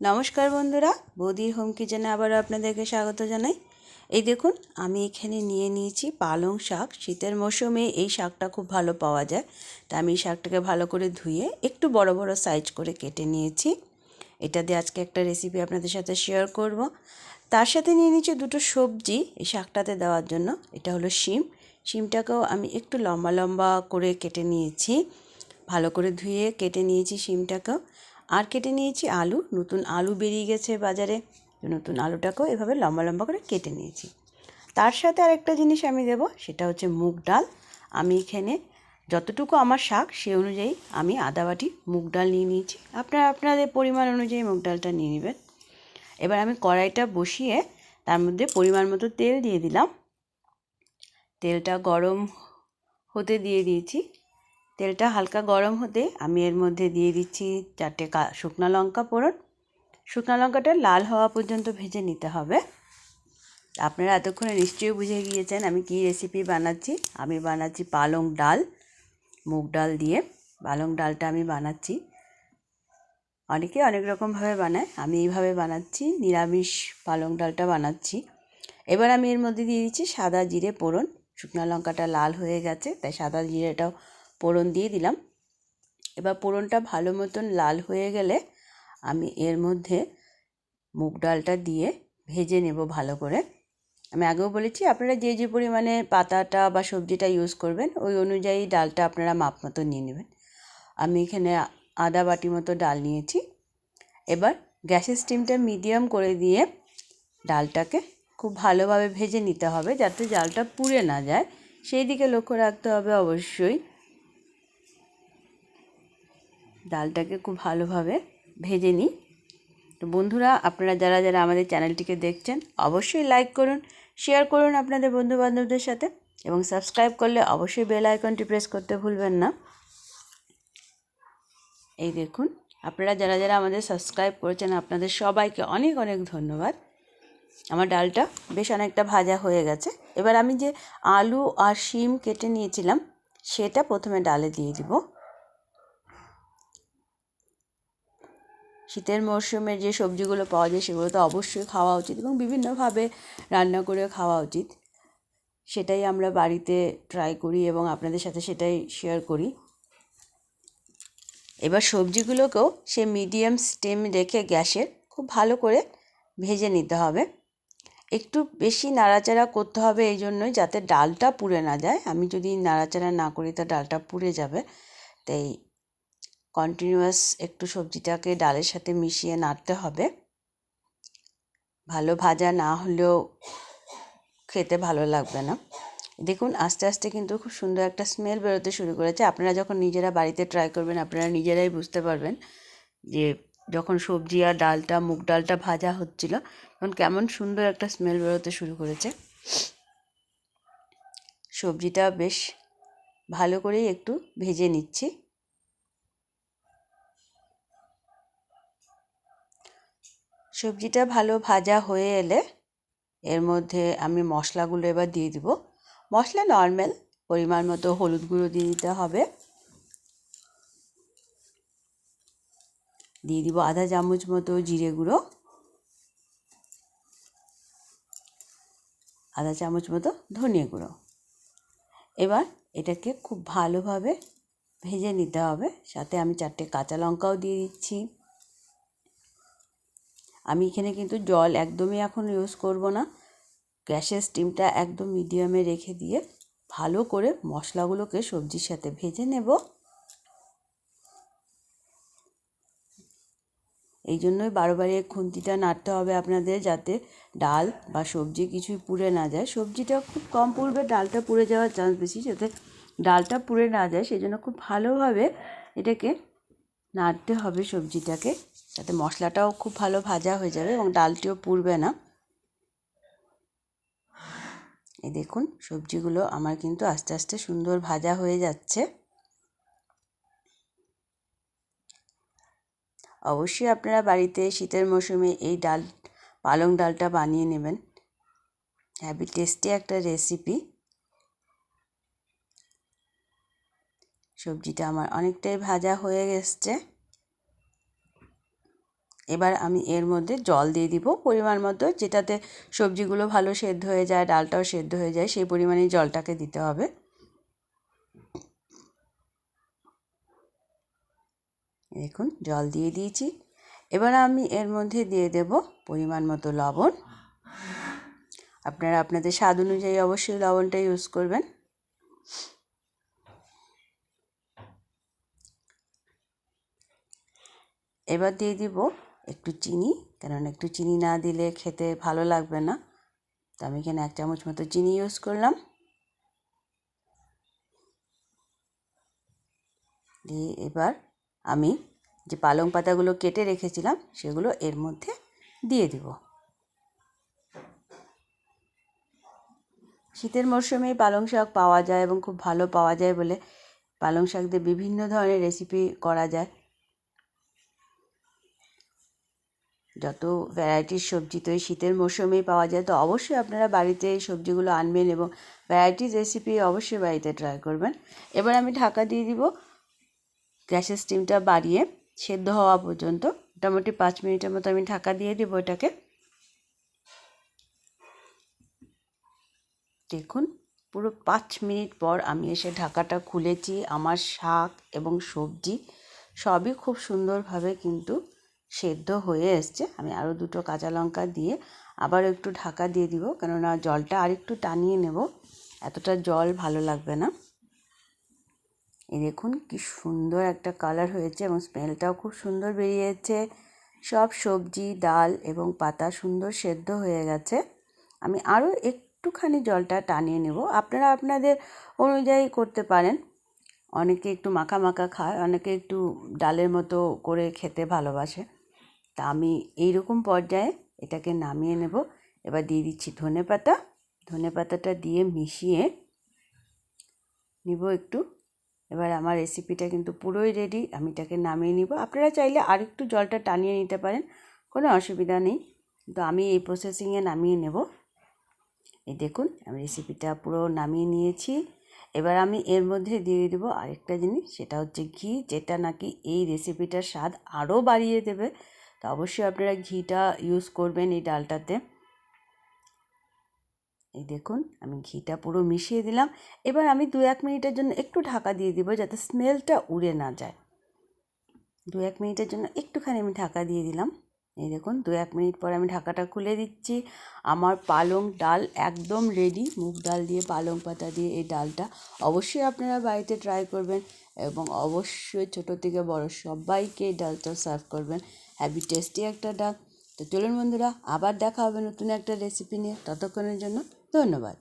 নমস্কার বন্ধুরা, বৌদির হোম কিচেনে আবারও আপনাদেরকে স্বাগত জানাই। এই দেখুন, আমি এখানে নিয়ে নিয়েছি পালং শাক। শীতের মৌসুমে এই শাকটা খুব ভালো পাওয়া যায়। তা আমি এই শাকটাকে ভালো করে ধুয়ে একটু বড় বড় সাইজ করে কেটে নিয়েছি। এটা দিয়ে আজকে একটা রেসিপি আপনাদের সাথে শেয়ার করব। তার সাথে নিয়ে নিয়েছি দুটো সবজি এই শাকটাতে দেওয়ার জন্য। এটা হলো শিম। শিমটাকেও আমি একটু লম্বা লম্বা করে কেটে নিয়েছি। ভালো করে ধুয়ে কেটে নিয়েছি শিমটাকেও। আর কেটে নিয়েছি আলু। নতুন আলু বেরিয়ে গেছে বাজারে। নতুন আলুটাকেও এভাবে লম্বা লম্বা করে কেটে নিয়েছি। তার সাথে আরেকটা জিনিস আমি দেব, সেটা হচ্ছে মুগ ডাল। আমি এখানে যতটুকু আমার শাক, সে অনুযায়ী আমি আদা বাটি মুগ ডাল নিয়ে নিয়েছি। আপনারা, আপনাদের পরিমাণ অনুযায়ী মুগ ডালটা নিয়ে নেবেন। এবার আমি কড়াইটা বসিয়ে তার মধ্যে পরিমাণ মতো তেল দিয়ে দিলাম। তেলটা গরম হতে দিয়ে দিয়েছি। তেলটা হালকা গরম হতে আমি এর মধ্যে দিয়ে দিচ্ছি চারটে শুকনো লঙ্কা পোড়ন শুকনো লঙ্কাটা লাল হওয়া পর্যন্ত ভেজে নিতে হবে। আপনারা এতক্ষণে নিশ্চয়ই বুঝে গিয়েছেন আমি কী রেসিপি বানাচ্ছি। আমি বানাচ্ছি পালং ডাল, মুগ ডাল দিয়ে। পালং ডালটা আমি বানাচ্ছি। অনেকে অনেক রকমভাবে বানায়, আমি এইভাবে বানাচ্ছি, নিরামিষ পালং ডালটা বানাচ্ছি। এবার আমি এর মধ্যে দিয়ে দিচ্ছি সাদা জিরে পোড়ন শুকনো লঙ্কাটা লাল হয়ে গেছে, তাই সাদা জিরেটাও পোড়ন দিয়ে দিলাম। এবার পোড়নটা ভালো মতন লাল হয়ে গেলে আমি এর মধ্যে মুগ ডালটা দিয়ে ভেজে নেব ভালো করে। আমি আগেও বলেছি, আপনারা যে যে পরিমাণে পাতাটা বা সবজিটা ইউজ করবেন, ওই অনুযায়ী ডালটা আপনারা মাপ মতো নিয়ে নেবেন। আমি এখানে আদা বাটি মতো ডাল নিয়েছি। এবার গ্যাসের স্টিমটা মিডিয়াম করে দিয়ে ডালটাকে খুব ভালোভাবে ভেজে নিতে হবে যাতে ডালটা পুড়ে না যায়। সেই দিকে লক্ষ্য রাখতে হবে অবশ্যই ডালটাকে খুব ভালোভাবে ভেজে নিই। তো বন্ধুরা, আপনারা যারা যারা আমাদের চ্যানেলটিকে দেখছেন, অবশ্যই লাইক করুন শেয়ার করুন আপনাদের বন্ধুবান্ধবদের সাথে এবং সাবস্ক্রাইব করলে অবশ্যই বেল আইকনটি প্রেস করতে ভুলবেন না। এই দেখুন, আপনারা যারা যারা আমাদের সাবস্ক্রাইব করেছেন, আপনাদের সবাইকে অনেক অনেক ধন্যবাদ। আমার ডালটা বেশ অনেকটা ভাজা হয়ে গেছে। এবার আমি যে আলু আর শিম কেটে নিয়েছিলাম, সেটা প্রথমে ডালে দিয়ে দিব। শীতের মরশুমে যে সবজিগুলো পাওয়া যায় সেগুলো তো অবশ্যই খাওয়া উচিত এবং বিভিন্নভাবে রান্না করে খাওয়া উচিত। সেটাই আমরা বাড়িতে ট্রাই করি এবং আপনাদের সাথে সেটাই শেয়ার করি। এবার সবজিগুলোকেও সে মিডিয়াম স্টেম রেখে গ্যাসের খুব ভালো করে ভেজে নিতে হবে। একটু বেশি নাড়াচাড়া করতে হবে এই জন্যই যাতে ডালটা পুড়ে না যায়। আমি যদি নাড়াচাড়া না করি তা ডালটা পুড়ে যাবে। তাই কন্টিনিউয়াস একটু সবজিটাকে ডালের সাথে মিশিয়ে নাড়তে হবে। ভালো ভাজা না হলেও খেতে ভালো লাগবে না। দেখুন, আস্তে আস্তে কিন্তু খুব সুন্দর একটা স্মেল বেরোতে শুরু করেছে। আপনারা যখন নিজেরা বাড়িতে ট্রাই করবেন, আপনারা নিজেরাই বুঝতে পারবেন যে যখন সবজি আর ডালটা, মুগ ডালটা ভাজা হচ্ছিল, তখন কেমন সুন্দর একটা স্মেল বেরোতে শুরু করেছে। সবজিটা বেশ ভালো করেই একটু ভেজে নিচ্ছি। সবজিটা ভালো ভাজা হয়ে এলে এর মধ্যে আমি মশলাগুলো এবার দিয়ে দিব। মশলা নর্মাল পরিমাণ মতো হলুদ গুঁড়ো দিয়ে দিতে হবে। দিয়ে দিব আধা চামচ মতো জিরে গুঁড়ো। আধা চামচ মতো ধনিয়া গুঁড়ো। এবার এটাকে খুব ভালোভাবে ভেজে নিতে হবে। সাথে আমি চারটে কাঁচা লঙ্কাও দিয়ে দিচ্ছি। আমি এখানে কিন্তু জল একদমই এখন ইউজ করব না। গ্যাসের স্টিমটা একদম মিডিয়ামে রেখে দিয়ে ভালো করে মশলাগুলোকে সবজির সাথে ভেজে নেব। এই জন্যই বারোবারে খুন্তিটা নাড়তে হবে আপনাদের যাতে ডাল বা সবজি কিছুই পুড়ে না যায়। সবজিটা খুব কম পুড়বে, ডালটা পুড়ে যাওয়ার চান্স বেশি। যাতে ডালটা পুড়ে না যায় সেই জন্য খুব ভালোভাবে এটাকে নাড়তে হবে সবজিটাকে। যাতে মশলাটাও খুব ভালো ভাজা হয়ে যাবে এবং ডালটিও পুড়বে না। এই দেখুন, সবজিগুলো আমার কিন্তু আস্তে আস্তে সুন্দর ভাজা হয়ে যাচ্ছে। অবশ্যই আপনারা বাড়িতে শীতের মৌসুমে এই ডাল, পালং ডালটা বানিয়ে নেবেন। হ্যাভি টেস্টি একটা রেসিপি। সবজিটা আমার অনেকটাই ভাজা হয়ে গেছে এবার আমি এর মধ্যে জল দিয়ে দিব। পরিমাণ মতো যেটাতে সবজিগুলো ভালো সেদ্ধ হয়ে যায়, ডালটাও সেদ্ধ হয়ে যায়, সেই পরিমাণেই জলটাকে দিতে হবে। দেখুন, জল দিয়ে দিয়েছি। এবার আমি এর মধ্যে দিয়ে দেব পরিমাণ মতো লবণ। আপনারা আপনাদের স্বাদ অনুযায়ী অবশ্যই লবণটা ইউজ করবেন। এবার দিয়ে দিব একটু চিনি কেননা একটু চিনি না দিলে খেতে ভালো লাগবে না। তো আমি এখানে এক চামচ মতো চিনি ইউজ করলাম। দিয়ে এবার আমি যে পালং পাতাগুলো কেটে রেখেছিলাম, সেগুলো এর মধ্যে দিয়ে দিব। শীতের মরশুমে পালং শাক পাওয়া যায় এবং খুব ভালো পাওয়া যায় বলে পালং শাক দিয়ে বিভিন্ন ধরনের রেসিপি করা যায়। যত ভ্যারাইটির সবজি তো এই শীতের মরশুমেই পাওয়া যায়, তো অবশ্যই আপনারা বাড়িতে এই সবজিগুলো আনবেন এবং ভ্যারাইটিস রেসিপি অবশ্যই বাড়িতে ট্রাই করবেন। এবার আমি ঢাকা দিয়ে দিব। গ্যাসের স্টিমটা বাড়িয়ে সেদ্ধ হওয়া পর্যন্ত, মোটামুটি পাঁচ মিনিটের মতো আমি ঢাকা দিয়ে দেবো এটাকে। দেখুন, পুরো পাঁচ মিনিট পর আমি এসে ঢাকাটা খুলেছি। আমার শাক এবং সবজি সবই খুব সুন্দরভাবে কিন্তু সেদ্ধ হয়ে এসছে। আমি আরও দুটো কাঁচা লঙ্কা দিয়ে আবার একটু ঢাকা দিয়ে দিব, কেননা জলটা আরেকটু টানিয়ে নেব। এতটা জল ভালো লাগবে না। এই দেখুন কি সুন্দর একটা কালার হয়েছে এবং স্মেলটাও খুব সুন্দর বেরিয়েছে সব সবজি, ডাল এবং পাতা সুন্দর সেদ্ধ হয়ে গেছে। আমি আরও একটুখানি জলটা টানিয়ে নেব। আপনারা আপনাদের অনুযায়ী করতে পারেন। অনেকে একটু মাখা মাখা খায়, অনেকে একটু ডালের মতো করে খেতে ভালোবাসে। তা আমি এইরকম পর্যায়ে এটাকে নামিয়ে নেব। এবার দিয়ে দিচ্ছি ধনে পাতা। ধনে পাতাটা দিয়ে মিশিয়ে নিব একটু। এবার আমার রেসিপিটা কিন্তু পুরোই রেডি আমি এটাকে নামিয়ে নিব। আপনারা চাইলে আর একটু জলটা টানিয়ে নিতে পারেন, কোনো অসুবিধা নেই। কিন্তু আমি এই প্রসেসিংয়ে নামিয়ে নেব। এই দেখুন, আমি রেসিপিটা পুরো নামিয়ে নিয়েছি। এবার আমি এর মধ্যে দিয়ে দেবো আরেকটা জিনিস, সেটা হচ্ছে ঘি, যেটা নাকি এই রেসিপিটার স্বাদ আরও বাড়িয়ে দেবে। তো অবশ্যই আপনারা ঘিটা ইউজ করবেন এই ডালটাতে। এই দেখুন, আমি ঘিটা পুরো মিশিয়ে দিলাম। এবার আমি দু এক মিনিটের জন্য একটু ঢাকা দিয়ে দিব যাতে স্মেলটা উড়ে না যায়। দু এক মিনিটের জন্য একটুখানি আমি ঢাকা দিয়ে দিলাম। এই দেখুন, দু এক মিনিট পর আমি ঢাকাটা খুলে দিচ্ছি। আমার পালং ডাল একদম রেডি মুগ ডাল দিয়ে, পালং পাতা দিয়ে এই ডালটা অবশ্যই আপনারা বাড়িতে ট্রাই করবেন। এবং অবশ্যই ছোটো থেকে বড় সবাইকে এই ডালটা সার্ভ করবেন। হ্যাভি টেস্টি একটা ডাল। তো চলুন বন্ধুরা, আবার দেখা হবে নতুন একটা রেসিপি নিয়ে। ততক্ষণের জন্য ধন্যবাদ।